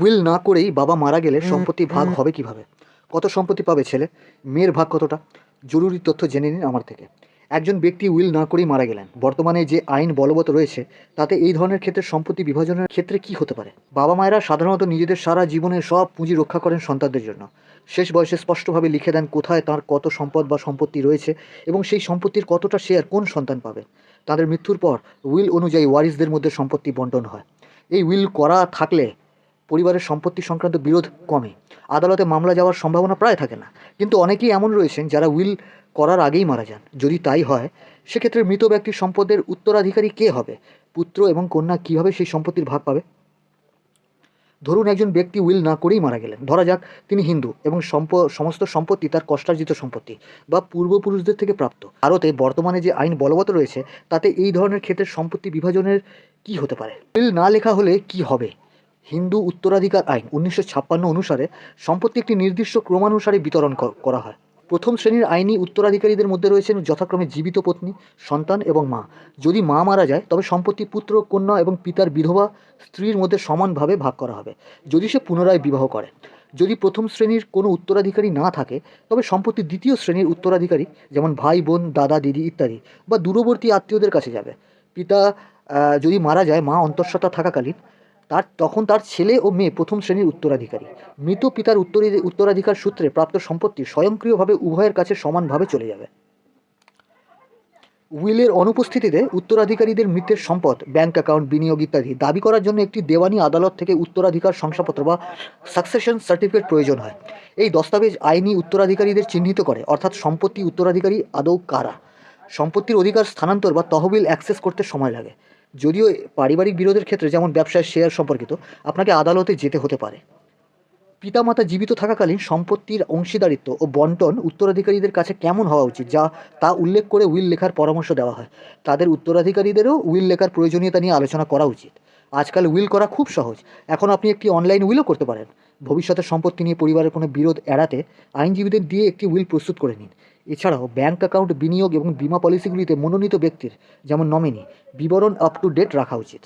Will না করেই বাবা মারা গেলে সম্পত্তি ভাগ হবে কীভাবে? কত সম্পত্তি পাবে ছেলে? মেয়ের ভাগ কতটা? জরুরি তথ্য জেনে নিন আমার থেকে। একজন ব্যক্তি উইল না করেই মারা গেলেন। বর্তমানে যে আইন বলবৎ রয়েছে তাতে এই ধরনের ক্ষেত্রে সম্পত্তি বিভাজনের ক্ষেত্রে কি হতে পারে? বাবা মায়েরা সাধারণত নিজেদের সারা জীবনের সব পুঁজি রক্ষা করেন সন্তানদের জন্য। শেষ বয়সে স্পষ্টভাবে লিখে দেন কোথায় তার কত সম্পদ বা সম্পত্তি রয়েছে এবং সেই সম্পত্তির কতটা শেয়ার কোন সন্তান পাবে। তাদের মৃত্যুর পর উইল অনুযায়ী ওয়ারিসদের মধ্যে সম্পত্তি বন্টন হয়। এই উইল করা থাকলে পরিবারের সম্পত্তি সংক্রান্ত বিরোধ কমে। আদালতে মামলা যাওয়ার সম্ভাবনা প্রায় থাকে না। কিন্তু অনেকেই এমন রয়েছেন যারা উইল করার আগেই মারা যান। যদি তাই হয়, সেক্ষেত্রে মৃত ব্যক্তির সম্পদের উত্তরাধিকারী কে হবে? পুত্র এবং কন্যা কীভাবে সেই সম্পত্তির ভাগ পাবে? ধরুন একজন ব্যক্তি উইল না করেই মারা গেলেন। ধরা যাক তিনি হিন্দু এবং সম্প, সমস্ত সম্পত্তি তার কষ্টার্জিত সম্পত্তি বা পূর্বপুরুষদের থেকে প্রাপ্ত। ভারতে বর্তমানে যে আইন বলবৎ রয়েছে, তাতে এই ধরনের ক্ষেত্রে সম্পত্তি বিভাজনের কি হতে পারে? উইল না লেখা হলে কি হবে? হিন্দু উত্তরাধিকার আইন উনিশশো ছাপ্পান্ন অনুসারে সম্পত্তি একটি নির্দিষ্ট ক্রমানুসারে বিতরণ করা হয়। প্রথম শ্রেণির আইনি উত্তরাধিকারীদের মধ্যে রয়েছেন যথাক্রমে জীবিত পত্নী, সন্তান এবং মা। যদি মা মারা যায়, তবে সম্পত্তি পুত্র, কন্যা এবং পিতার বিধবা স্ত্রীর মধ্যে সমানভাবে ভাগ করা হবে। যদি সে পুনরায় বিবাহ করে। যদি প্রথম শ্রেণির কোনো উত্তরাধিকারী না থাকে, তবে সম্পত্তি দ্বিতীয় শ্রেণির উত্তরাধিকারী যেমন ভাই, বোন, দাদা, দিদি ইত্যাদি বা দূরবর্তী আত্মীয়দের কাছে যাবে। পিতা যদি মারা যায়, মা অন্তঃসত্ত্বা থাকাকালীন তার তখন তার ছেলে ও মেয়ে প্রথম শ্রেণির উত্তরাধিকারী। মৃত পিতার উত্তরি উত্তরাধিকার সূত্রে প্রাপ্ত সম্পত্তি স্বয়ংক্রিয়ভাবে উভয়ের কাছে সমানভাবে চলে যাবে। উইলের অনুপস্থিতিতে উত্তরাধিকারীদের মৃতের সম্পদ, ব্যাংক অ্যাকাউন্ট বিনিয়োগ ইত্যাদি দাবি করার জন্য একটি দেওয়ানি আদালত থেকে উত্তরাধিকার শংসাপত্র বা সাকসেশন সার্টিফিকেট প্রয়োজন হয়। এই দস্তাবেজ আইনি উত্তরাধিকারীদের চিহ্নিত করে, অর্থাৎ সম্পত্তি উত্তরাধিকারী আদৌ কারা? সম্পত্তির অধিকার স্থানান্তর বা তহবিল অ্যাক্সেস করতে সময় লাগে। যদিও পারিবারিক বিরোধের ক্ষেত্রে যেমন ব্যবসায় শেয়ার সম্পর্কিত, আপনাকে আদালতে যেতে হতে পারে। পিতামাতা জীবিত থাকাকালীন সম্পত্তির অংশীদারিত্ব ও বন্টন উত্তরাধিকারীদের কাছে কেমন হওয়া উচিত, যা তা উল্লেখ করে উইল লেখার পরামর্শ দেওয়া হয়। তাদের উত্তরাধিকারীদেরও উইল লেখার প্রয়োজনীয়তা নিয়ে আলোচনা করা উচিত। আজকাল উইল করা খুব সহজ। এখন আপনি একটি অনলাইন উইলও করতে পারেন। ভবিষ্যতের সম্পত্তি নিয়ে পরিবারের কোনো বিরোধ এড়াতে আইনজীবীদের দিয়ে একটি উইল প্রস্তুত করে নিন। এছাড়াও ব্যাঙ্ক অ্যাকাউন্ট বিনিয়োগ এবং বিমা পলিসিগুলিতে মনোনীত ব্যক্তির যেমন নমিনি, বিবরণ আপ টু ডেট রাখা উচিত।